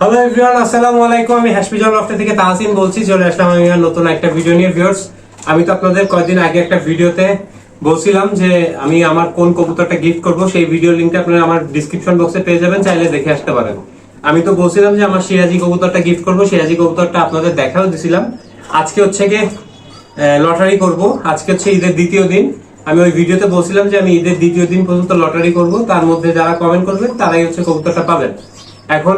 Hello everyone আসসালামু আলাইকুম আমি হ্যাশপিজন লফটে থেকে তাহসিন বলছি। চলে আসলাম আমি নতুন একটা ভিডিও নিয়ে ভিউয়ার্স আমি তো আপনাদের কয়েকদিন আগে একটা ভিডিওতে বলছিলাম যে আমি আমার কোন কবুতরটা গিফট করব, সেই ভিডিও লিংকটা আপনারা আমার ডিসক্রিপশন বক্সে পেয়ে যাবেন, চাইলে দেখে আসতে পারেন। আমি তো বলছিলাম যে আমার সিরাজি কবুতরটা গিফট করব। সিরাজি কবুতরটা আপনাদের দেখাও দিছিলাম। আজকে হচ্ছে গিয়ে লটারি করব। আজকে হচ্ছে ঈদের দ্বিতীয় দিন। আমি ওই ভিডিওতে বলছিলাম যে আমি ঈদের দ্বিতীয় দিন পর্যন্ত লটারি করব। তার মধ্যে যারা কমেন্ট করবে তারাই হচ্ছে কবুতরটা পাবেন। এখন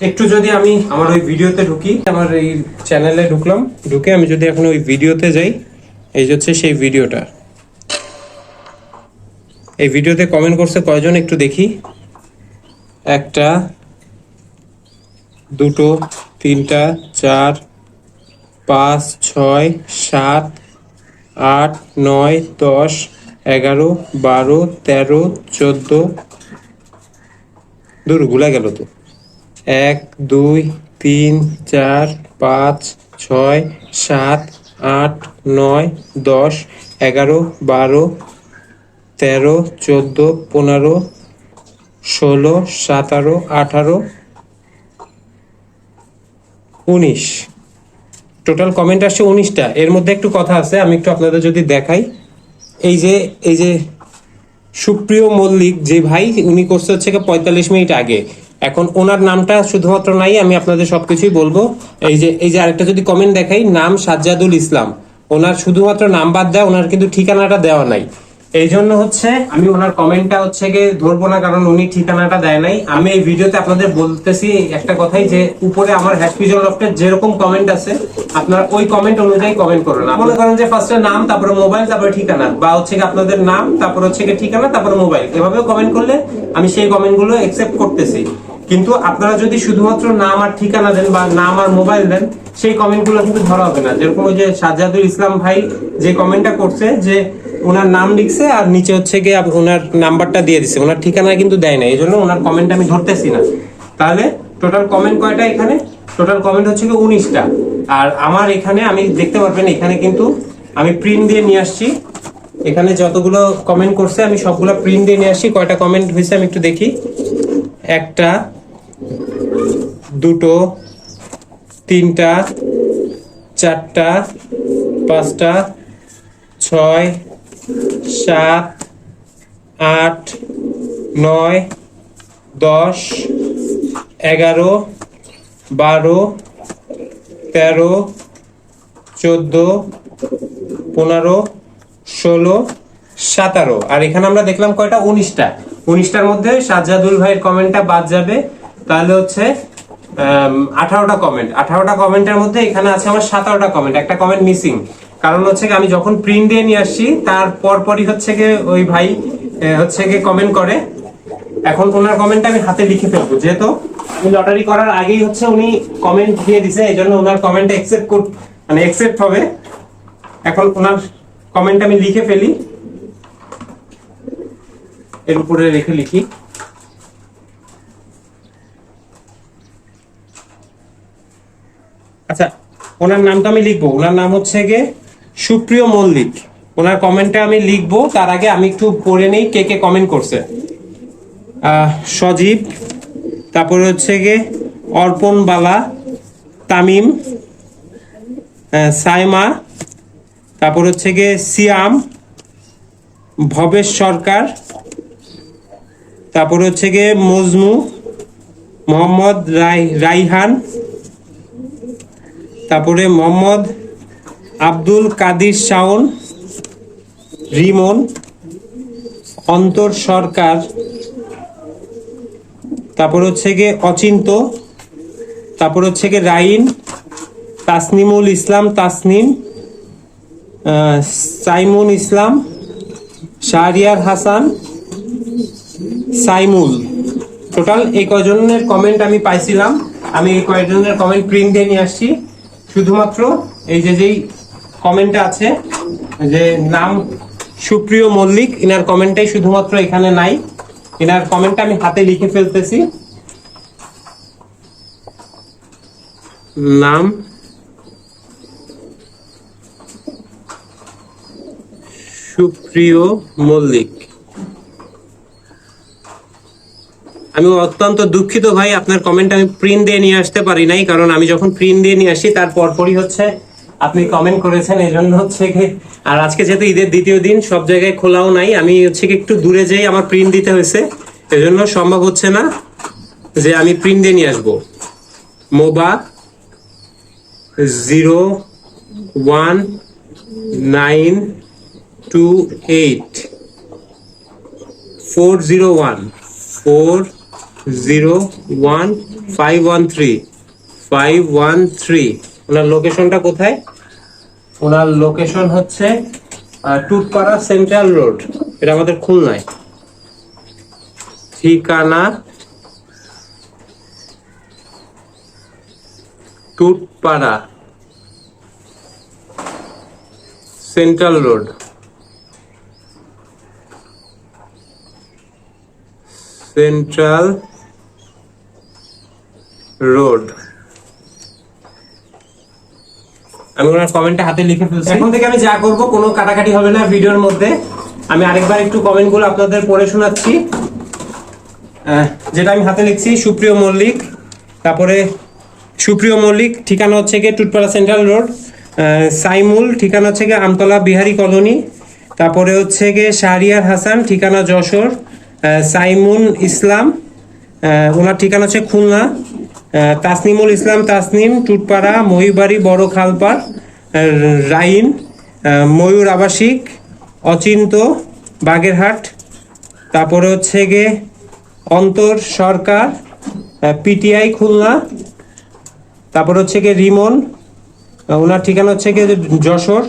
একটু যদি আমি আমার ওই ভিডিওতে ঢুকি, আমার এই চ্যানেলে ঢুকলাম, ঢুকে আমি যদি এখন ওই ভিডিওতে যাই, এই হচ্ছে সেই ভিডিওটা। এই ভিডিওতে কমেন্ট করছে কয়জন একটু দেখি। একটা, দুটো, তিনটা, চার, পাঁচ, ছয়, সাত, আট, নয়, দশ, এগারো, বারো, তেরো, চোদ্দ। দূরগুলা গেল তো। এক, দুই, তিন, চার, পাঁচ, ছয়, সাত, আট, নয়, দশ, এগারো, বারো, তেরো, চোদ্দ, পনেরো, ষোলো, সতেরো, আঠারো, উনিশ। টোটাল কমেন্ট আসছে উনিশটা। এর মধ্যে একটু কথা আছে, আমি একটু আপনাদের যদি দেখাই। এই যে এই যে সুপ্রিয় মল্লিক যে ভাই, উনি করছে হচ্ছে পঁয়তাল্লিশ মিনিট আগে। এখন ওনার নামটা শুধুমাত্র নাই, আমি আপনাদের সবকিছুই বলব। এই যে এই যে আরেকটা যদি কমেন্ট দেখাই, নাম সাজ্জাদুল ইসলাম। ওনার শুধুমাত্র নাম বাদ দেয় ওনার কিন্তু ঠিকানাটা দেওয়া নাই। এই জন্য হচ্ছে আমি ওনার কমেন্টটা হচ্ছে গিয়ে ধরবো না, কারণ উনি ঠিকানাটা দেয় নাই। আমি এই ভিডিওতে আপনাদের বলতেছি একটা কথাই যে, উপরে আমার হ্যাশপিজন লফটের যেরকম কমেন্ট আছে, আপনারা ওই কমেন্ট অনুযায়ী কমেন্ট করুন। মনে করেন যে ফার্স্টে নাম, তারপরে মোবাইল তারপরে ঠিকানা, বা হচ্ছে আপনাদের নাম, তারপর হচ্ছে ঠিকানা, তারপরে মোবাইল এভাবেও কমেন্ট করলে আমি সেই কমেন্টগুলো একসেপ্ট করতেছি। কিন্তু আপনারা যদি শুধুমাত্র নাম আর ঠিকানা দেন বা নাম আর মোবাইল দেন, সেই কমেন্টগুলো কিন্তু ধরা হবে না। যেরকম ওই যে সাজ্জাদুল ইসলাম ভাই যে কমেন্টটা করছে যে ওনার নাম লিখছে আর নিচে হচ্ছে গিয়ে ওনার নাম্বারটা দিয়ে দিছে। ওনার ঠিকানা কিন্তু দেয় না এই জন্য ওনার কমেন্ট আমি ধরতেছি না। তাহলে টোটাল কমেন্ট কয়টা এখানে? টোটাল কমেন্ট হচ্ছে গিয়ে উনিশটা। আর আমার এখানে আমি দেখতে পারবেন, এখানে কিন্তু আমি প্রিন্ট দিয়ে নিয়ে আসছি। এখানে যতগুলো কমেন্ট করছে, আমি সবগুলো প্রিন্ট দিয়ে নিয়ে আসছি। কয়টা কমেন্ট হয়েছে আমি একটু দেখি। একটা দুটো, তিনটা, চারটা, পাঁচটা, ছয়, সাত, আট, নয়, দশ, এগারো, বারো, তেরো, চোদ্দ, পনেরো, ষোলো, সাতারো। আর এখানে আমরা দেখলাম কয়টা? উনিশটা। উনিশটার মধ্যে সাজ্জাদুল ভাইয়ের কমেন্টটা বাদ যাবে। তাহলে হচ্ছে আঠারোটা কমেন্ট আঠারোটা কমেন্টের মধ্যে এখানে আছে আমার সাতারোটা কমেন্ট একটা কমেন্ট মিসিং কারণ হচ্ছে আমি যখন প্রিন্ট দিয়ে নিয়ে আসছি, তার পরপরই হচ্ছে গিয়ে ওই ভাই হচ্ছে গিয়ে কমেন্ট করে। এখন ওনার কমেন্টটা আমি হাতে লিখে ফেলব। যেহেতু আমি লটারি করার আগেই হচ্ছে উনি কমেন্ট দিয়ে দিছে, এই জন্য ওনার কমেন্টটা একসেপ্ট কর মানে একসেপ্ট হবে। এখন ওনার কমেন্ট আমি লিখে ফেলি। এর উপরে রেখে লিখি। আচ্ছা ওনার নামটা আমি লিখব। ওনার নাম হচ্ছে গিয়ে সুপ্রিয় মল্লিক। ওনার কমেন্টটা আমি লিখব, তার আগে আমি একটু পড়ে নেই, কে কে কমেন্ট করছে। সজীব, তারপরে হচ্ছে গিয়ে অর্পণ বালা, তামিম সাইমা, তারপর হচ্ছে গিয়ে সিয়াম, ভবেশ সরকার, তারপর হচ্ছে গিয়ে মজনু, মোহাম্মদ রাই, রাইহান তারপরে মোহাম্মদ আব্দুল কাদির শাওন, রিমন, অন্তর সরকার, তারপর হচ্ছে গিয়ে অচিন্ত, তারপর হচ্ছে গিয়ে রাইন, তাসনিমুল ইসলাম তাসনিম সাইমুন ইসলাম, শাহরিয়ার হাসান, সাইমুল। টোটাল এই কয়জনের কমেন্ট আমি পাইছিলাম। আমি এই কয়জনের কমেন্ট প্রিন্ট দিয়ে নিয়ে আসছি। শুধুমাত্র এই যে যেই কমেন্টটা আছে যে নাম সুপ্রিয় মল্লিক, ইনার কমেন্টটাই শুধুমাত্র এখানে নাই। ইনার কমেন্টটা আমি হাতে লিখে ফেলতেছি। নাম সুপ্রিয় মল্লিক। আমি অত্যন্ত দুঃখিত ভাই, আপনার কমেন্ট আমি প্রিন্ট দিয়ে নিয়ে আসতে পারি নাই, কারণ আমি যখন প্রিন্ট দিয়ে নিয়ে আসি, তার পরপরই হচ্ছে আপনি কমেন্ট করেছেন এই জন্য হচ্ছে কি, আর আজকে যেহেতু ঈদের দ্বিতীয় দিন, সব জায়গায় খোলাও নাই, আমি হচ্ছে কি একটু দূরে যেই আমার প্রিন্ট দিতে হয়েছে, এজন্য সম্ভব হচ্ছে না যে আমি প্রিন্ট দিয়ে নিয়ে আসব। মোবা zero one nine two eight, four zero one, four zero one five one three five one three ওনার লোকেশনটা কোথায়? ওনার লোকেশন হচ্ছে টুটপাড়া সেন্ট্রাল রোড এটা আমাদের খুলনায়। ঠিকানা? Tutpara central road central road. আমি ওনার কমেন্টটা হাতে লিখে ফেলছি। এখন থেকে আমি যা করব, কোনো কাটাকাটি হবে না ভিডিওর মধ্যে। আমি আরেকবার একটু কমেন্টগুলো আপনাদের পড়ে শোনাচ্ছি। যেটা আমি হাতে লিখছি, সুপ্রিয় মল্লিক। তারপরে, সুপ্রিয় মল্লিক, ঠিকানা হচ্ছে গিয়ে টুটপাড়া সেন্ট্রাল রোড। সাইমুল, ঠিকানা হচ্ছে গিয়ে আমতলা বিহারি কলোনি। তারপরে হচ্ছে গিয়ে শাহরিয়ার হাসান, ঠিকানা যশোর। সাইমুন ইসলাম। ওনার ঠিকানা হচ্ছে খুলনা। তাসনিমুল ইসলাম তাসনিম টুটপাড়া মহিবাড়ি বড় খালপাড় রাইন ময়ূর আবাসিক, অচিন্ত, বাগেরহাট, তারপরে হচ্ছে গিয়ে অন্তর সরকার পিটিআই, খুলনা, তারপর হচ্ছে গিয়ে রিমন ওনার ঠিকানা হচ্ছে গিয়ে যশোর,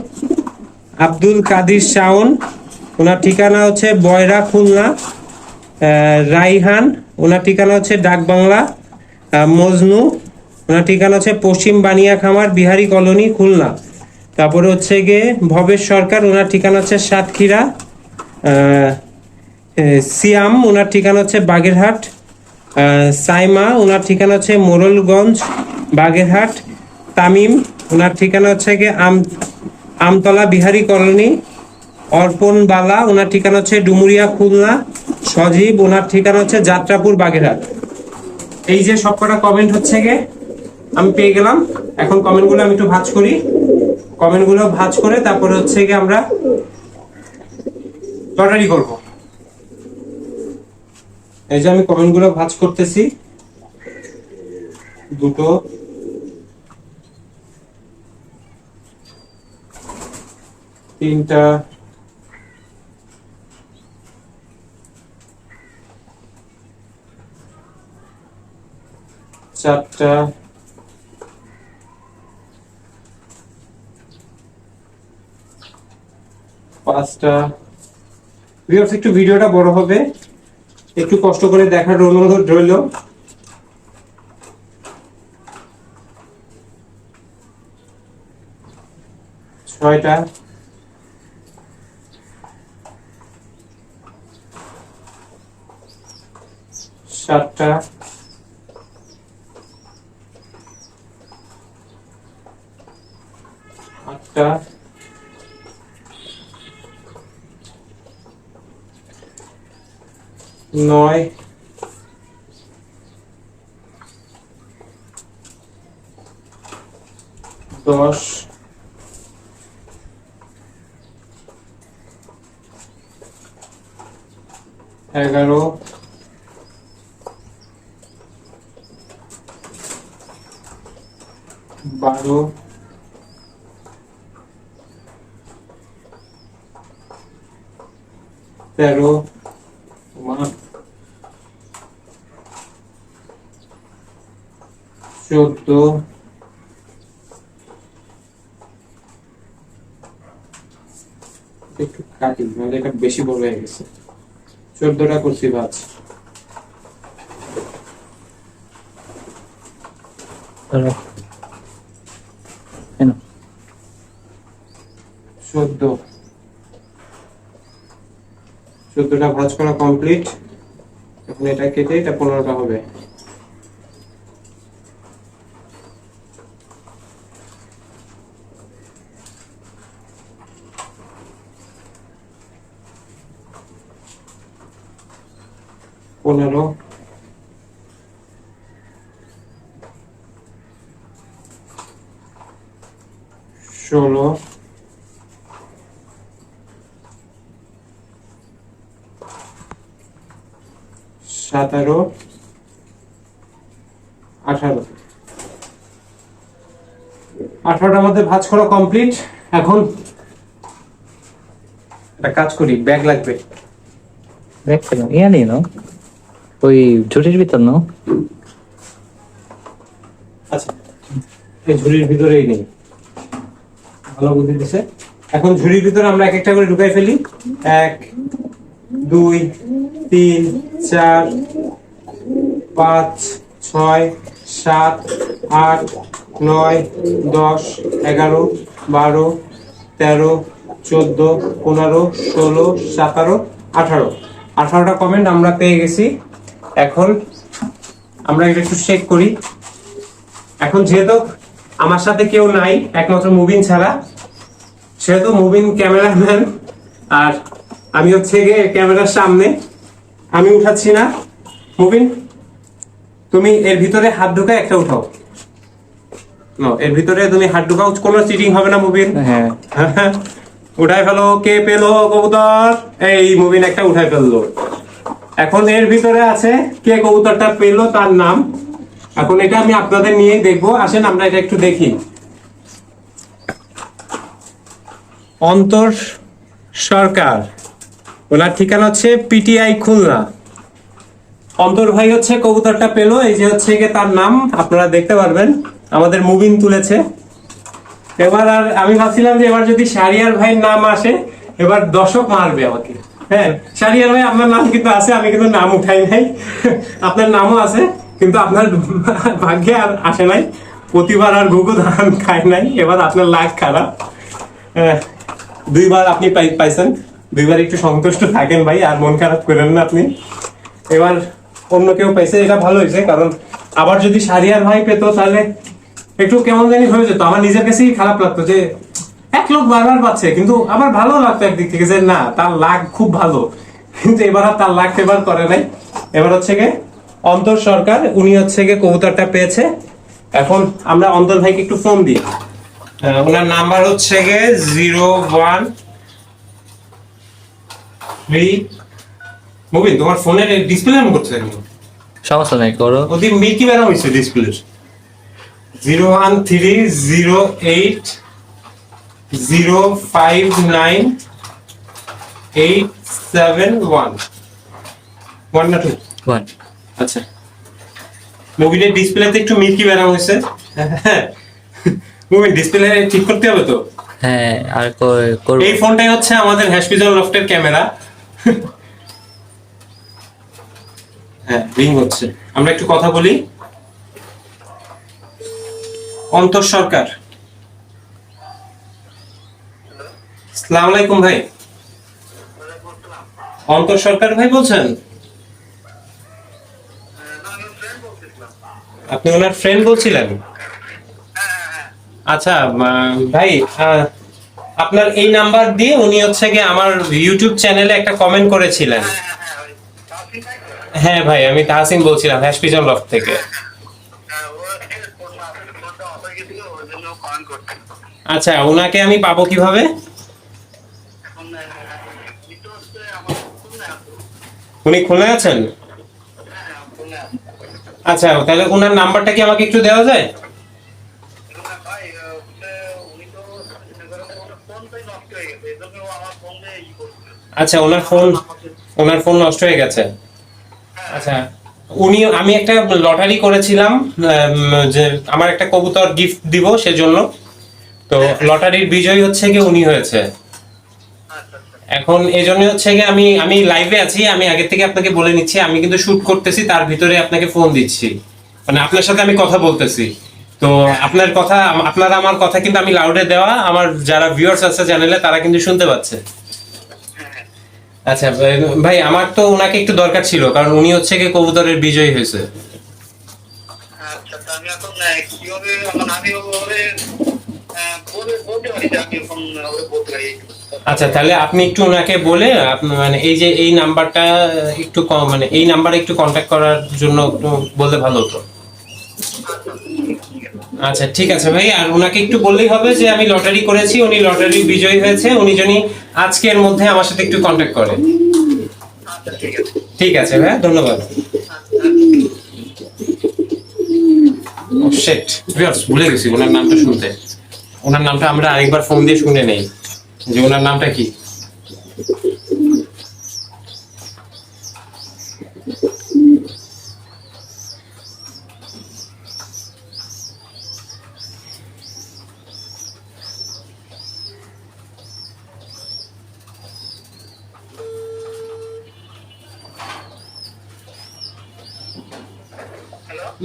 আব্দুল কাদির শাওন, ওনার ঠিকানা হচ্ছে বয়রা, খুলনা রাইহান, ওনার ঠিকানা হচ্ছে ডাকবাংলা মজনু, ওনার ঠিকানা হচ্ছে পশ্চিম বানিয়া খামার বিহারি কলোনি, খুলনা। তারপরে হচ্ছে গিয়ে ভবেশ সরকার, ওনার ঠিকানা হচ্ছে সাতক্ষীরা। সিয়াম, ওনার ঠিকানা হচ্ছে বাগেরহাট। সাইমা, ওনার ঠিকানা হচ্ছে মোরলগঞ্জ, বাগেরহাট। তামিম, ওনার ঠিকানা হচ্ছে গিয়ে আম, আমতলা, বিহারি কলোনি। অর্পণ বালা, ওনার ঠিকানা হচ্ছে ডুমুরিয়া, খুলনা। সজীব, ওনার ঠিকানা হচ্ছে যাত্রাপুর, বাগেরহাট। এই যে সবকটা কমেন্ট হচ্ছে গিয়ে আমি পেয়ে গেলাম। এখন কমেন্টগুলো আমি একটু ভাঁজ করি। কমেন্টগুলো ভাঁজ করে তারপরে হচ্ছে গিয়ে আমরা লটারি করব। এই যে আমি কমেন্টগুলো ভাঁজ করতেছি। দুটো। তিনটা। চারটা। পাঁচটা। ভিউয়ার্স, একটু ভিডিওটা বড় হবে। একটু কষ্ট করে দেখার অনুরোধ রইল। ছয়টা। সাতটা। আটটা নয় দশ এগারো বারো তেরো। চোদ্দ। একটু কাটি নাহলে এটা বেশি বড় হয়ে গেছে। চোদ্দটা করছি ভাজ। চোদ্দ। চোদ্দোটা ভাজ করা কমপ্লিট এখন এটা কেটে এটা পনেরোটা হবে। পনেরো। ষোলো। সতেরো আঠারো। আঠারোটার মধ্যে ভাঁজ করা কমপ্লিট এখন একটা কাজ করি ব্যাগ লাগবে। ইয়া নেই না ওই ঝুড়ির ভিতর না আচ্ছা এই ঝুড়ির ভিতরেই নেই। ভালো বুদ্ধি দিছে। এখন ঝুড়ির ভিতরে আমরা এক একটা করে ঢুকাই ফেলি। এক দুই, তিন, চার, পাঁচ, ছয়, সাত, আট, নয়, দশ, এগারো, বারো, তেরো, চোদ্দ, পনেরো, ষোলো, সতেরো, আঠারো। আঠারোটা কমেন্ট আমরা পেয়ে গেছি। এখন আমরা এটা একটু চেক করি। এখন যেহেতু আমার সাথে কেউ নাই, একমাত্র মুবিন ছাড়া, সেহেতু মুবিন ক্যামেরাম্যান আর আমি হচ্ছে গিয়ে ক্যামেরার সামনে আমি উঠাচ্ছি না। মুবিন তুমি এর ভিতরে হাত ঢুকায় একটা উঠাও। এর ভিতরে তুমি হাত ঢুকাও কোনো চিটিং হবে না মুবিন। হ্যাঁ। উঠাই ফেলো কে পেল কবুতর? এই মুবিন একটা উঠাই ফেলল। এখন এর ভিতরে আছে কে কবুতরটা পেল তার নাম। এখন এটা আমি আপনাদের নিয়ে দেখব। আসেন আমরা এটা একটু দেখি। অন্তর সরকার। ওনার ঠিকানা হচ্ছে পিটিআই খুলনা। অন্তর ভাই হচ্ছে কবুতরটা পেল এই যে হচ্ছে গিয়ে তার নাম আপনারা দেখতে পারবেন আমাদের মুবিন তুলেছে। এবার আর আমি ভাবছিলাম যে এবার যদি শারিয়ার ভাইয়ের নাম আসে এবার দর্শক মারবে আমাকে। হ্যাঁ শারিয়ার ভাই আপনার নাম কিন্তু আছে আমি কিন্তু নাম উঠাই নাই। আপনার নামও আছে কিন্তু আপনার ভাগ্যে আর আসে নাই। প্রতিবার আর ঘুঘু ধান খায় নাই এবার আপনার লাখ খারাপ। আহ, দুইবার আপনি পাই- পাইছেন। দুইবার একটু সন্তুষ্ট থাকেন ভাই, আর মন খারাপ করেন না আপনি। এবার অন্য কেউ পাইছে, এটা ভালো হয়েছে, কারণ আবার যদি সারিয়ার ভাই পেতো, তাহলে একটু কেমন জানি হয়ে যেত। আমার নিজের কাছেই খারাপ লাগতো যে, এক লোক বারবার পাচ্ছে, কিন্তু আবার ভালো লাগতো একদিক থেকে যে, না, তার লাগ খুব ভালো। কিন্তু এবার আর তার লাগ এবার করে নাই। এবার হচ্ছে গিয়ে অন্তর সরকার, উনি হচ্ছে গিয়ে কবুতরটা পেয়েছে। এখন আমরা অন্তর ভাইকে একটু ফোন দিই। ওনার নাম্বার হচ্ছে গিয়ে জিরো ওয়ান থ্রি মুবিন তোমার ফোনের ডিসপ্লে অন করছে কেন সমস্যা নাই করো। ওদের মিল্কি বেড়া হয়েছে display zero one three zero eight zero five nine eight seven one. One না টু? ওয়ান। আচ্ছা। মুভিটার ডিসপ্লেতে একটু মিল্কি বেড়া হয়েছে। মুভি ডিসপ্লে ঠিক করতে হবে তো? হ্যাঁ আর ক- এই ফোনটাই হচ্ছে আমাদের হ্যাশপিজন লফটের ক্যামেরা। হ্যাঁ রিং হচ্ছে। আমরা একটু কথা বলি। অন্তর সরকার। সালাম আলাইকুম ভাই। অন্তর সরকার ভাই বলছেন? আপনি ওনার ফ্রেন্ড বলছিলেন? আচ্ছা ভাই আপনার এই নাম্বার দিয়ে উনি হচ্ছে গিয়ে আমার ইউটিউব চ্যানেলে একটা কমেন্ট করেছিলেন। হ্যাঁ ভাই আমি তাহসিন বলছিলাম হ্যাশপিজন লফ থেকে। আচ্ছা ওনাকে আমি পাবো কীভাবে? উনি খুলে আছেন? আচ্ছা তাহলে ওনার নাম্বারটা কি আমাকে একটু দেওয়া যায়? আচ্ছা ওনার ফোন ওনার ফোন নষ্ট হয়ে গেছে। আচ্ছা উনি, আমি একটা লটারি করেছিলাম যে আমার একটা কবুতর গিফট দিব সেজন্য। তো লটারির বিজয়ী হচ্ছে কি উনি হয়েছে। এখন এই জন্য হচ্ছে কি আমি আমি লাইভে আছি, আমি আগে থেকে আপনাকে বলে নিচ্ছি, আমি কিন্তু শুট করতেছি, তার ভিতরে আপনাকে ফোন দিচ্ছি। মানে আপনার সাথে আমি কথা বলতেছি। তো আপনার কথা, আপনারা আমার কথা কিন্তু আমি লাউডে দেওয়া, আমার যারা ভিউয়ার্স আছে চ্যানেলে তারা কিন্তু শুনতে পাচ্ছে। আচ্ছা ভাই- আমার তো ওনাকে একটু দরকার ছিল কারণ উনি হচ্ছে কি কবুতরের বিজয়ী হয়েছে। আচ্ছা বলতে বলতে আচ্ছা তাহলে আপনি একটু ওনাকে বলে মানে এই যে এই নাম্বারটা একটু ক- মানে এই নাম্বারে একটু কন্ট্যাক্ট করার জন্য একটু বললে ভালো হতো। আচ্ছা, ঠিক আছে। ভাই আর ওনাকে একটু বললেই হবে যে আমি লটারি করেছি উনি লটারি বিজয়ী হয়েছে উনি যদি আজকের মধ্যে আমার সাথে একটু কন্ট্যাক্ট করে। ঠিক আছে ভাই ধন্যবাদ। শেট ভুলে গেছি ওনার নামটা শুনতে। ওনার নামটা আমরা আরেকবার ফোন দিয়ে শুনে নেই। যে ওনার নামটা কি?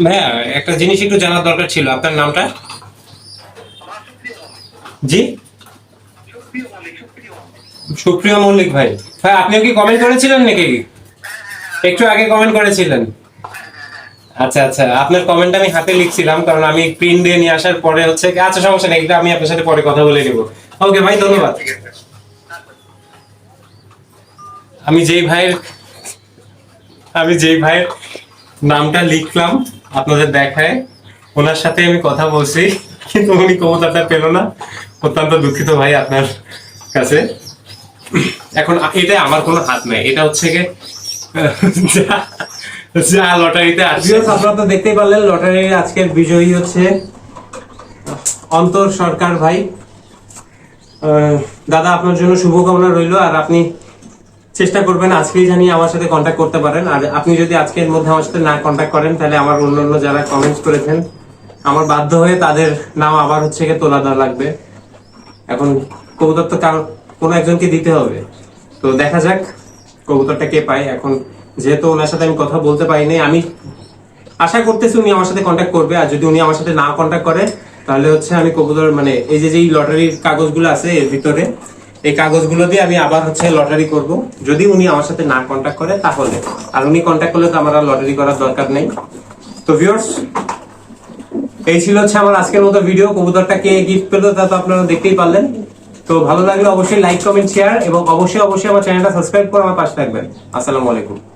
ভাইয়া একটা জিনিস একটু জানার দরকার ছিল। আপনার নামটা? জি? সুপ্রিয় মল্লিক ভাই। ভাই, আপনিও কি কমেন্ট করেছিলেন নাকি? একটু আগে কমেন্ট করেছিলেন। আচ্ছা আচ্ছা আপনার কমেন্ট আমি হাতে লিখছিলাম, কারণ আমি প্রিন্ট দিয়ে নিয়ে আসার পরে হচ্ছে আচ্ছা সমস্যা নেই আমি আপনার সাথে পরে কথা বলে নেব। ওকে ভাই, ধন্যবাদ। আমি যেই ভাইয়ের আমি যেই ভাইয়ের নামটা লিখলাম আপনাদের দেখায়। ওনার সাথে আমি কথা বলছি, কিন্তু উনি কবুতরটা পেল না। অত্যন্ত দুঃখিত ভাই আপনার কাছে। এখন এটা আমার কোনো হাত নাই। এটা হচ্ছে কি যা- লটারিতে আসছে। আপনারা তো দেখতেই পারলেন, লটারির আজকের বিজয়ী হচ্ছে অন্তর সরকার ভাই। দাদা, আপনার জন্য শুভকামনা রইল। আর আপনি চেষ্টা করবেন আজকেই জানি আমার সাথে কন্ট্যাক্ট করতে পারেন। আর আপনি যদি আজকের মধ্যে আমার সাথে না কন্ট্যাক্ট করেন, তাহলে আমার অন্যান্য যারা কমেন্টস করেছেন, আমার বাধ্য হয়ে তাদের নাম আবার হচ্ছে গিয়ে তোলা দেওয়া লাগবে। এখন কবুতর তো কারও কোনো একজনকে দিতে হবে। তো দেখা যাক কবুতরটা কে পায়। এখন যেহেতু ওনার সাথে আমি কথা বলতে পারিনি আমি আশা করতেছি উনি আমার সাথে কন্ট্যাক্ট করবে। আর যদি উনি আমার সাথে না কন্ট্যাক্ট করে, তাহলে হচ্ছে আমি কবুতর মানে এই যে যেই লটারির কাগজগুলো আছে এর ভিতরে এই কাগজগুলো দিয়ে আমি আবার হচ্ছে লটারি করব। যদি উনি আমার সাথে না কন্ট্যাক্ট করে, তাহলে। আর উনি কন্ট্যাক্ট করলে তো আমার আর লটারি করার দরকার নেই। তো ভিউয়ার্স এই ছিল হচ্ছে আমার আজকের মতো ভিডিও কবুতরটা কে গিফট পেল তা তো আপনারা দেখতেই পারলেন। তো ভালো লাগলে অবশ্যই লাইক কমেন্ট শেয়ার এবং অবশ্যই অবশ্যই আমার চ্যানেলটা সাবস্ক্রাইব করে আমার পাশে থাকবেন। আসসালামু আলাইকুম।